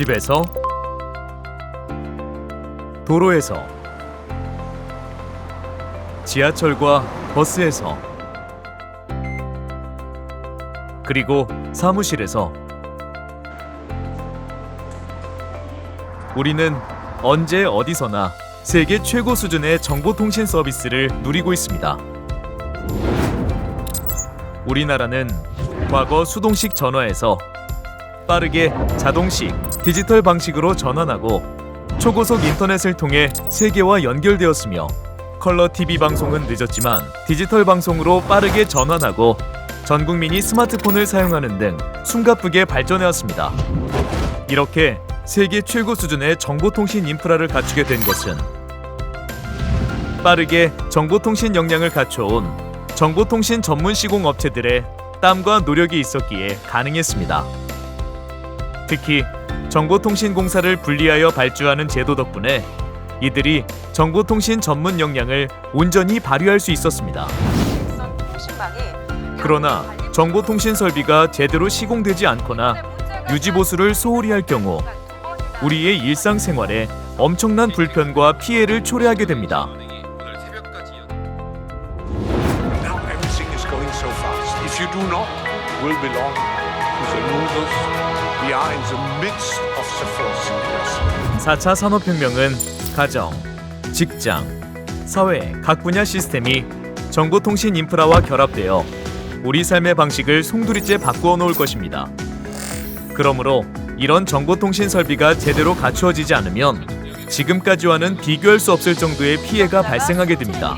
집에서 도로에서 지하철과 버스에서 그리고 사무실에서 우리는 언제 어디서나 세계 최고 수준의 정보통신 서비스를 누리고 있습니다. 우리나라는 과거 수동식 전화에서 빠르게 자동식 디지털 방식으로 전환하고 초고속 인터넷을 통해 세계와 연결되었으며 컬러 TV 방송은 늦었지만 디지털 방송으로 빠르게 전환하고 전 국민이 스마트폰을 사용하는 등 숨가쁘게 발전해왔습니다. 이렇게 세계 최고 수준의 정보통신 인프라를 갖추게 된 것은 빠르게 정보통신 역량을 갖춰온 정보통신 전문 시공 업체들의 땀과 노력이 있었기에 가능했습니다. 특히 정보통신공사를 분리하여 발주하는 제도 덕분에 이들이 정보통신 전문 역량을 온전히 발휘할 수 있었습니다. 그러나 정보통신 설비가 제대로 시공되지 않거나 유지 보수를 소홀히 할 경우 우리의 일상생활에 엄청난 불편과 피해를 초래하게 됩니다. We are in the midst of the fourth years. 4차 산업혁명은 가정, 직장, 사회 각 분야 시스템이 정보통신 인프라와 결합되어 우리 삶의 방식을 송두리째 바꾸어 놓을 것입니다. 그러므로 이런 정보통신 설비가 제대로 갖추어지지 않으면 지금까지와는 비교할 수 없을 정도의 피해가 발생하게 됩니다.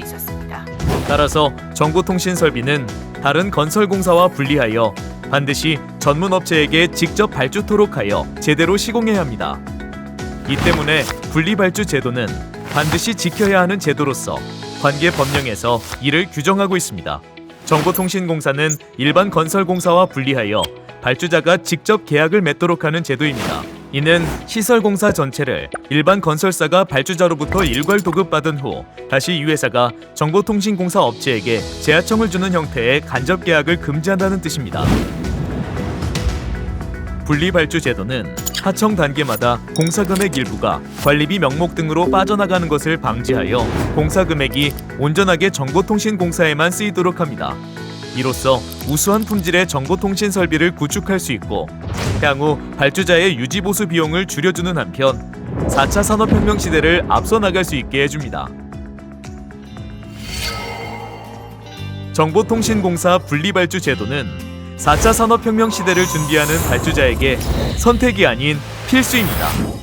따라서 정보통신 설비는 다른 건설공사와 분리하여 반드시 전문 업체에게 직접 발주토록 하여 제대로 시공해야 합니다. 이 때문에 분리발주 제도는 반드시 지켜야 하는 제도로서 관계 법령에서 이를 규정하고 있습니다. 정보통신공사는 일반 건설공사와 분리하여 발주자가 직접 계약을 맺도록 하는 제도입니다. 이는 시설 공사 전체를 일반 건설사가 발주자로부터 일괄 도급받은 후 다시 이 회사가 정보통신공사 업체에게 재하청을 주는 형태의 간접 계약을 금지한다는 뜻입니다. 분리발주 제도는 하청 단계마다 공사 금액 일부가 관리비 명목 등으로 빠져나가는 것을 방지하여 공사 금액이 온전하게 정보통신공사에만 쓰이도록 합니다. 이로써 우수한 품질의 정보통신 설비를 구축할 수 있고 향후 발주자의 유지 보수 비용을 줄여주는 한편 4차 산업혁명 시대를 앞서 나갈 수 있게 해줍니다. 정보통신공사 분리발주 제도는 4차 산업혁명 시대를 준비하는 발주자에게 선택이 아닌 필수입니다.